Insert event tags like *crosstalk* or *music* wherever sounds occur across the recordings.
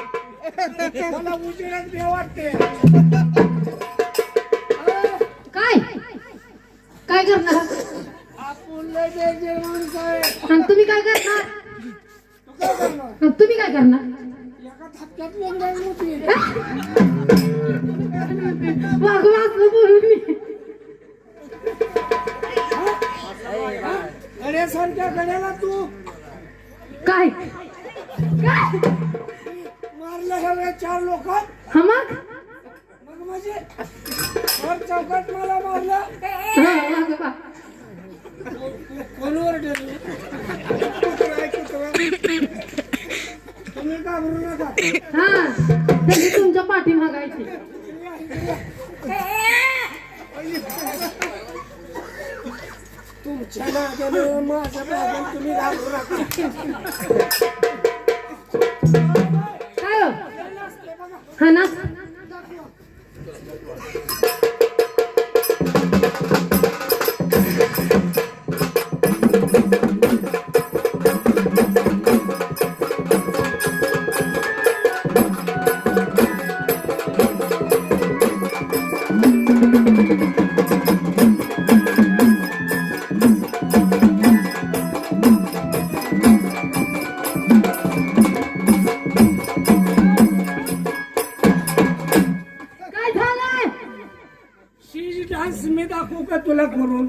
मला उशिराच बी वाटते काय? काय करणार? आपण लय बेजे माणसं आहे आणि तुम्ही काय करणार? तू काय करणार आणि तुम्ही काय करणार? एका धक्क्यात मोठी वाघ वाचलं बोलून मी. गड्यासारख्या गड्याला तू काय? काय मारलं सगळ्या चार लोक हा मग? मग म्हणजे वर चौकात मला मारलं. कोणवर तुम्ही घाबरू नका? हा त्यांनी तुमच्या पाठी मागायची तुमच्या नात्यानं माझ्या बाबांना तुम्ही घाबरू नका का तुला करून?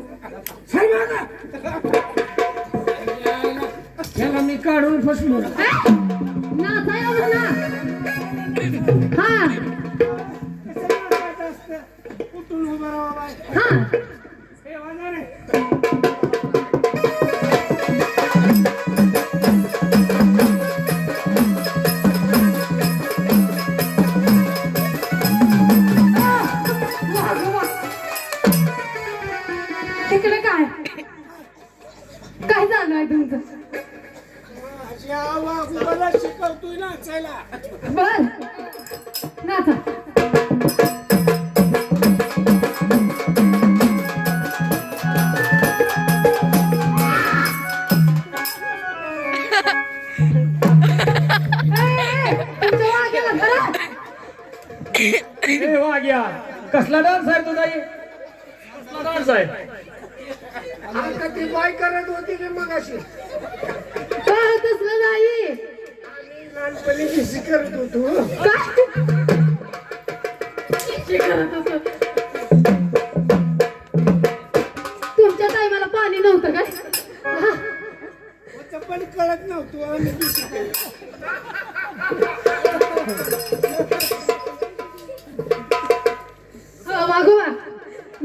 चल मागा त्याला मी काढून फसलो. हा. कुठून उभं राहा कसला साहेब तुझा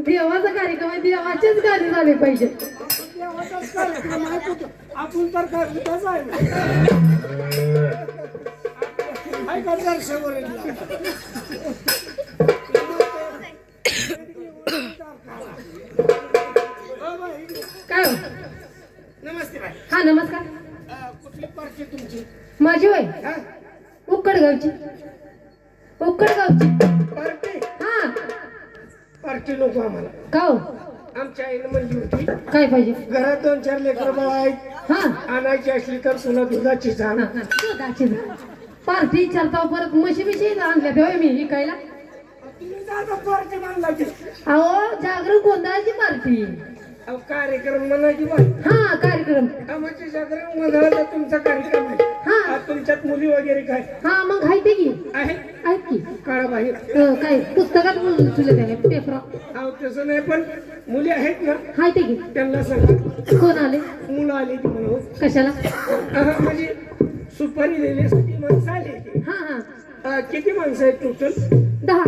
देवाचा कार्यक्रम आहे देवाचेच गाणे झाले पाहिजे देवाचाच कार्यक्रम आहे कुठं. आपण तर काय कुठंच आहे का? हो. काय? नमस्ते बाई हा नमस्कार कुठली पार्टी तुमची माझी वय हा? उक्कडगावची उक्कडगावची पार्टी पार्टी नको आम्हाला. का हो? आमच्या आईनं म्हणली होती काय पाहिजे? घरात दोन चार लेकर बाळ आहेत. हा. आणायची असली तर तुला दुधाची जाण. दुधाची. पार्टी विचारता परत म्हशी बिशी आणल्या तेव्हा मी विकायला. पार्टी की. अहो जागरण गोंधळाची पार्टी. अहो, कार्यक्रम म्हणायची बाई हा कार्यक्रम. आमच्या जागरण गोंधळाचा तुमचा कार्यक्रम आहे. हा. आज तुमच्यात मुली वगैरे काय? हा मग ते की. आहे? आहेत की. काळा बाहेर. अं, काय पुस्तकात तुले त्याने पेपर अहो तसं नाही पण मुली आहेत ना? हाय ते की. त्यांना सांगा. कोण आले? मुलं आली ती म्हणून. कशाला? अहं, म्हणजे सुपारी देण्यासाठी माणसं आली. हा हा. किती माणसं आहेत टोटल दहा.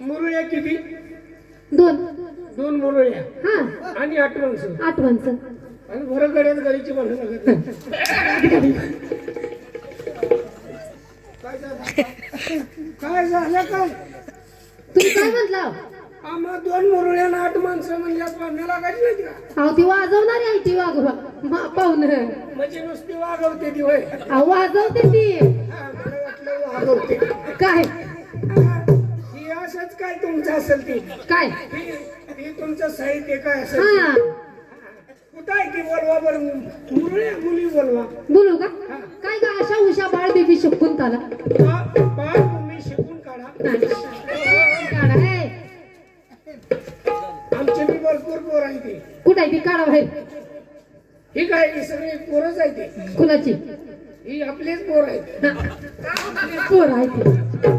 मुरळ्या किती? दोन. दोन मुरळ्या हा. आणि आठ माणसं. आठ माणसं. आणि बरं गड्यात गाडीची लागत नाही. काय झालं? काय झालं काय? तुम्ही काय म्हटलं? आम्हा दोन मुरळ्या आणि आठ माणसं म्हणजे पाहुण्या लागायची नाहीत का? अहो ती वाजवणारी आहे ती वाघोबा पाहुण. म्हणजे नुसती वागवते ती होय. अहो वाजवते ती. हा, मला वाटलं वागवते. काय? तसंच काय तुमचं असेल ते? काय? हे तुमचं साहित्य काय असेल हा. कुठं आहे की बोलवा बरं? मुरळ्या मुली बोलवा बोलू का? काय का आशा उषा बाळ बेबी शकून बा- बाळ तुम्ही शिकून काढा. काढा आमचे मी भरपूर पोर आहे ते. कुठं आहे ती? काढा बाहेर. ही काय ही सगळी पोरच आहे ते? कुणाची? ही आपलेच पोर आहेत. पोर आहे ती.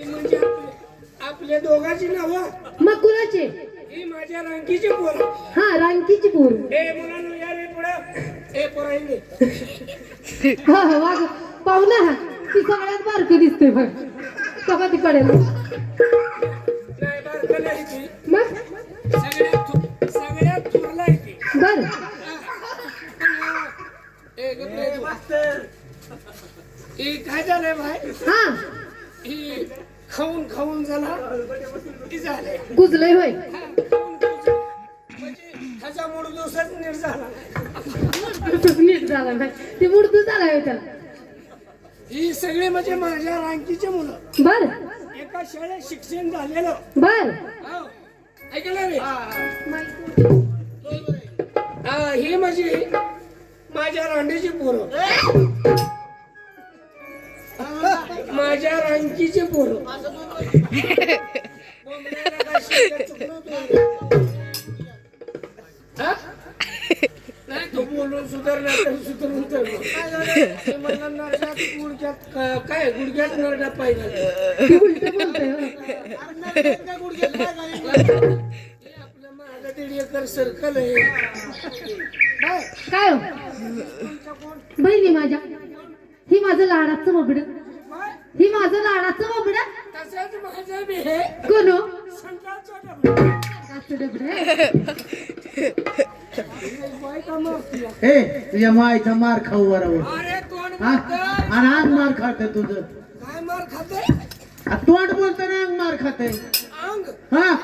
आपली म्हणजे आपले- आपले दोघांची नावं. मग कुणाची? ही माझ्या रांकीची पोर. हा रांकीची पोर. ए मुलांनो या रे पुढं. ए हा हा वाग पाहुणा हा. ती सगळ्यात बारकी दिसते बघ. बघा ती पडेल नाही बारकं नाही ती. मग? सगळ्यात थो- सगळ्यात थोरला आहे ती. बर. ए गप्प रे तू. काय झालंय भाई? हा. ही खाऊन खाऊन झाला. की कुजलंय होय. झालं. म्हणजे ह्याचा मूड दिवसात नीट झाला नीट झाला नाही. ती मुडतू झाला होय त्याला. ही सगळी म्हणजे माझ्या रांकीचे मुलं. बर. एका शाळेत शिक्षण झालेलं. बर. हो. ऐकलं रे हा, ही. म्हणजे माझ्या रांडीची पोरं. माझ्या रांकीचे पोर. काय नाही तो बोलून तर सुधारून गुडघ्यात काय गुडघ्यात नरडा पाहिजे ती हे आपलं दीड एकर सर्कल आहे काय? हो? बहिणी माझ्या. ही माझं लाडाचं बोबड ही माझं लाडाचं बोबड तसंच माझं बी हे कोण? हो मारतीय. ए तुझ्या मायचा मार खाऊ बरोबर अरे तोंड हा? बोलतंय. आणि आज मार खाते तुझं. काय मार खाते? आ, तोंड बोलताना अंग मार खाते. अंग? हा?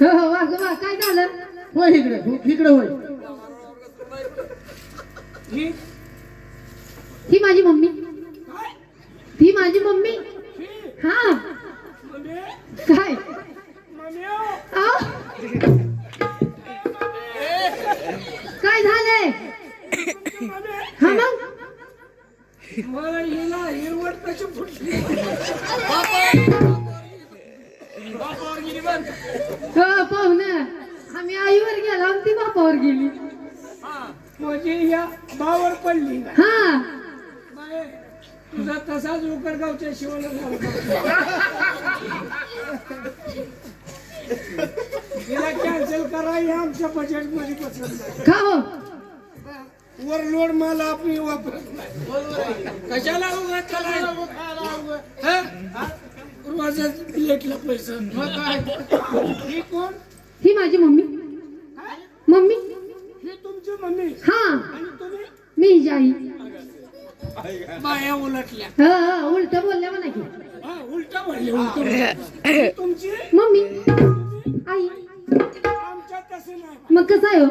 हो हो वा काय झालं? होय इकडे हो, इकडे होय. ही ही माझी मम्मी. ही माझी मम्मी. ही. मम्मी काय? काय झालंय? हा मग? मला हिला हिरवट कशी फुटली बापावर गेली बघ. हो पाहुणं आम्ही आईवर गेलो आणि ती बापावर गेली. हा, म्हणजे या बावर पडली. हा. बाई, तुझा तसाच उकडगावच्या शिवाला झाला तिला कॅन्सल करा हे आमच्या बजेटमध्ये पसंत नाही. का हो? वर लोड मला आपण वापरत नाही. कशाला उगा त्याला हा? रोजच प्लेटला पैसा ही कोण? ही माझी मम्मी. मम्मी? ही तुमची मम्मी. हा. आणि तुम्ही? मी आई. बाया उलटल्या. हा हा उलट बोलल्या म्हणा की. हा उलटा ही तुमची? मम्मी. आई. तसं नाही. मग कसं आहे हो.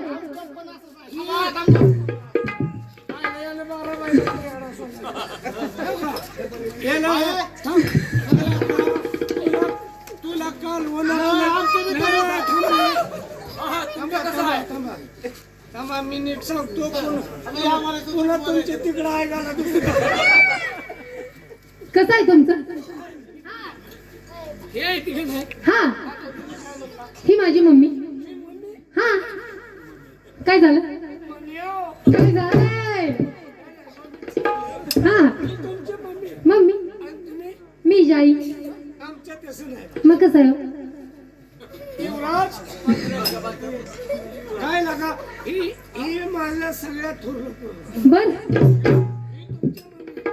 तुला- तुला काल थांबा थांबा मी नीट सांगतो पुन्हा पुन्हा तुमच्या तिकडं ऐकायला कसं आहे तुमचं? हे तिकडे नाही हा. ही माझी मम्मी. हा. काय झालं? मम्मी हो, काय झालंय? हा. ही तुमची मम्मी. मम्मी आणि तुम्ही मी नाही. मग कसं आहे? हो? युवराज? काय लागा? ही ही माझ्या सगळ्यात पोरं. बर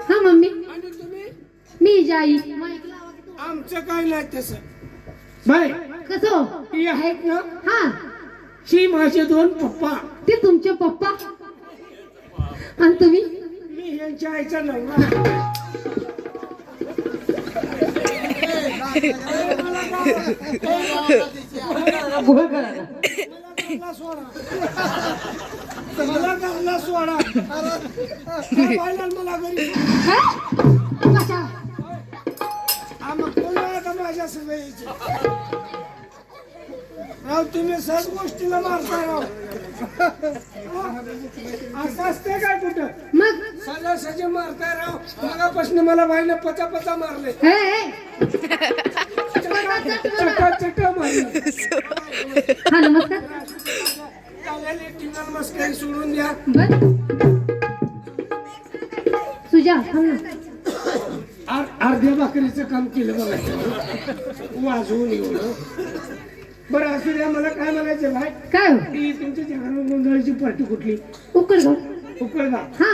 हा मम्मी. आणि तुम्ही? मी आई आमचं काय नाही तसं. बाय. कसं हो? ही आहेत ना? हा. ही माझे दोन पप्पा. ते तुमचे पप्पा? आणि तुम्ही? मी यांच्या आईचा नवरा. गोळ करायला मला सोडा मला घरला सोडा काय पाहिलं मला घरी हा? कशा हा मग कोण आता माझ्या सवयीची राव तुम्ही सहज गोष्टीला मारताय राव. असं असते काय कुठं? मग? सजा सजे मारताय राव. मगापासून मला बाईनं पचा पचा मारले. हे हे. चटा चटा मारले. हा नमस्कार. चालेल टिंगल मस्करी सोडून द्या. बर. सुजा थांब ना. आर- अर्ध्या भाकरीचं काम केलं बघा. वाजवून एवढं बरं असू द्या मला काय म्हणायचं भाई काय हो? ती तुमच्या जगानं गोंधळाची पार्टी कुठली? उकडगाव उकळगा. हा.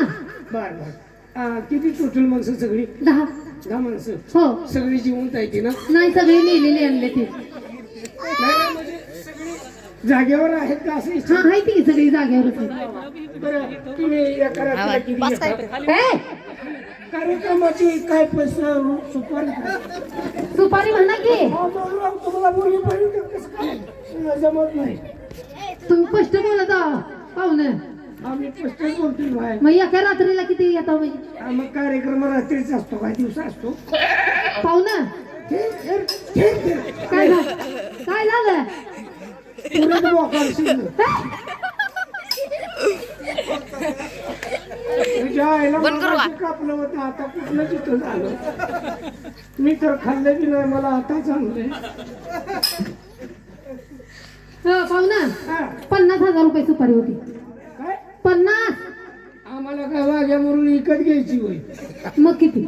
बर बर. आ, किती टोटल माणसं सगळी? दहा. दहा माणसं? हो. सगळी जिवंत आहे ती ना? नाही सगळे नेलेले आणले ते. नाही म्हणजे सगळी जागेवर आहेत का असं? हा विचार आहे ती सगळी जागेवरच आहे. बरं तुम्ही एका रात्रीला किती घेता? ए, कार्यक्रमाची काय पैसा सुपारी? सुपारी म्हणा की. तुम्हाला मुलगी पाहिजे कसं काय? जमत नाही. तुम्ही स्पष्ट बोलत पाहुणं आम्ही स्पष्ट बोलतोय बाय मग एका रात्रीला किती येतो म्हणजे मग कार्यक्रम रात्रीचा असतो काय दिवसा असतो? पाहुणं. काय झालं? काय झालं? आईला मगाशी कापलं होतं आता कुठलं तिथं झालं. मी तर खाल्लं की नाही मला आता चांगलंय हो पाहुणं हा, पन्नास हजार रुपये सुपारी होती. काय? पन्नास? आम्हाला काय वाघ्या म्हणून विकत घ्यायची होय? मग किती?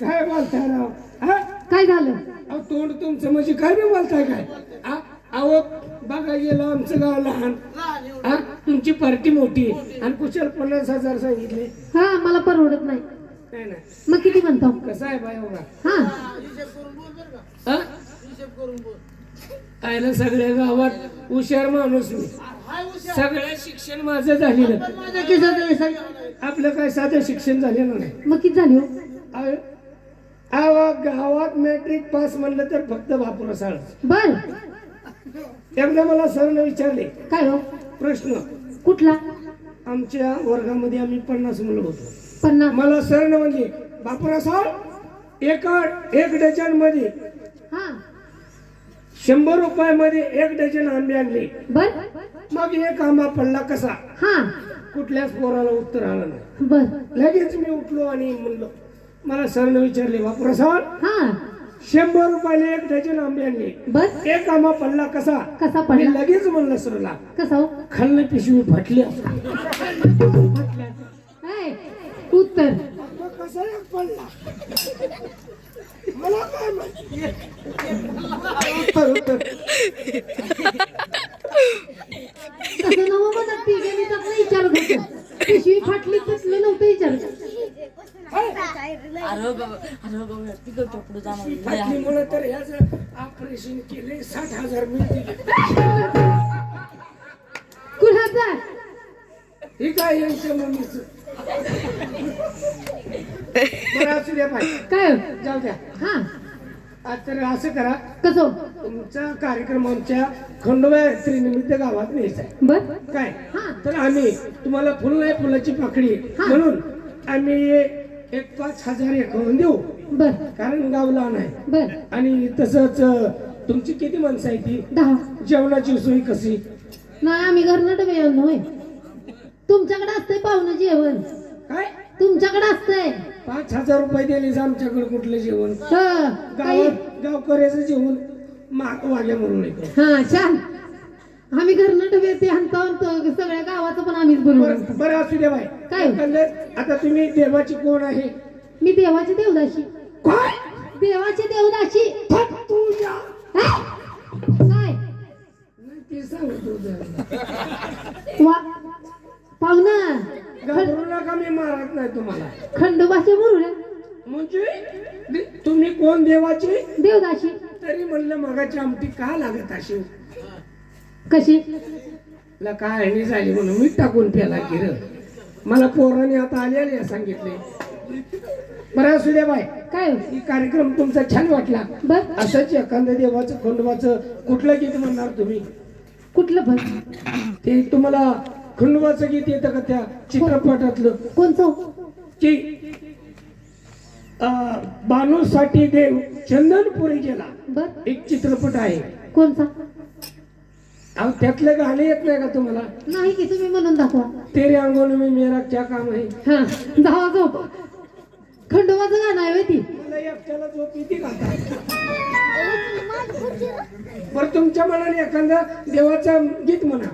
काय बोलताय राव? हा? काय झालं? अहो तोंड तुमचं म्हणजे काय बी बोलताय काय? आ? अहो बघा गेलं आमचं गाव लहान. हा तुमची पार्टी मोठी आहे. आणि कुशल पन्नास हजार सांगितले. हा मला परवडत नाही. नाही ना मग किती म्हणतो? कसं आहे बाय बघा हा. हा? आयला सगळ्या गावात हुशार माणूस मी. सगळं शिक्षण माझं झालेलं. आपलं काय साधं शिक्षण झालेलं नाही. मग किती झाली हो? अहो, अहो, गावात मॅट्रिक पास म्हणलं तर फक्त बापूर साळ बर. एकदा मला सरनं विचारले. काय हो? प्रश्न. कुठला? आमच्या वर्गामध्ये आम्ही पन्नास मुलं होतो. पन्नास? मला सरनं म्हणले बापूरा साळ एका एक डझनमध्ये हा. शंभर रुपयामध्ये एक डझन आंबे आणले. बर. मग एक आंबा पडला कसा? हा. कुठल्याच पोराला उत्तर आलं नाही. बर. लगेच मी उठलो आणि म्हणलो मला सरनं विचारले बापूरा साळ हा. शंभर रुपयाला एक डझन आंबे आणले. बर एक आंबा पडला कसा? कसा मी पडला लगेच म्हणलं सरला कसा हो? खाल्लं पिशवी फाटली काय? उत्तर. कसा एक पडला? मला काय माहिती? उत्तर उत्तर. तसं नवं म्हणत ती गणितातलं विचारत होतं पिशवी फाटली तसलं नव्हतं विचारत फाटलीमुळे तर ह्याचं ऑपरेशन केले साठ हजार मिळतील. कुणाचा? हे काय यांच्या मम्मीच? असू द्या काय? जाऊ द्या. हा. आज तर असं करा कसं? तुमचा कार्यक्रम आमच्या खंडोबा यात्रेनिमित्त गावात न्यायचा आहे. बर. काय? हा. तर आम्ही तुम्हाला फुल नाही फुलाची पाकळी हा. म्हणून आम्ही एक पाच हजार एकावन्न देऊ. बर. कारण गाव लहान आहे. बर. आणि तसंच तुमची किती माणसं आहे ती? दहा. जेवणाची सोय कशी? नाही आम्ही घरनं डबे येऊन होय तुमच्याकडे असतंय पाहुणं जेवण. काय? तुमच्याकडे असतंय. पाच हजार रुपये दिले आमच्याकडे कुठलं जेवण. हं, गावात गावकऱ्याचं जेवण महाग वाग्या म्हणून हा छान. आम्ही घरनं डबे आणतो आणतो सगळ्या गावाचं पण आम्हीच बनवून बरं असू दे बाई. काय? एकंदर आता तुम्ही देवाची कोण आहे? मी देवाची देवदाशी. काय? देवाची देवदाशी. तुझ्या. हा? काय? नाही, ते सांगत होतं. वा पाहुणं. घाबरू नका मी मारत नाही तुम्हाला. खंडोबाच्या मुरुड्या म्हणजे? दे- तुम्ही कोण देवाची? देवदाशी. तरी म्हणलं मगाची आमटी का लागत अशी? कशी? ला काय ह्यानी झाली म्हणून मी टाकून प्याला की र. मला पोराने आता आले सांगितले. बरं असू द्या बाय काय? हो? कार्यक्रम तुमचा छान वाटला. बर. असंच एखाद्या देवाचं खंडोबाचं कुठलं गीत म्हणणार तुम्ही? कुठलं भर ते तुम्हाला खंडोबाचं गीत येतं का त्या चित्रपटातलं? कोणचं? की बानूसाठी देव चंदनपुरी गेला बर. एक चित्रपट आहे. कोणता अहो त्यातले गाणे येत नाही का तुम्हाला? नाही की तुम्ही म्हणून दाखवा. तेरे अंगोन में मेरा क्या काम आहे? हा धावा झोप. खंडोबाचं गाणं आहे होय ती. मला एकट्याला झोप येते का? आता? बरं *laughs* तुमच्या मनाने एखादं देवाचं गीत म्हणा.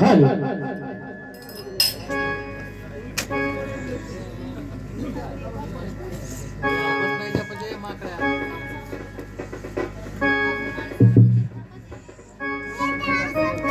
हॅलो.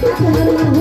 Thank you.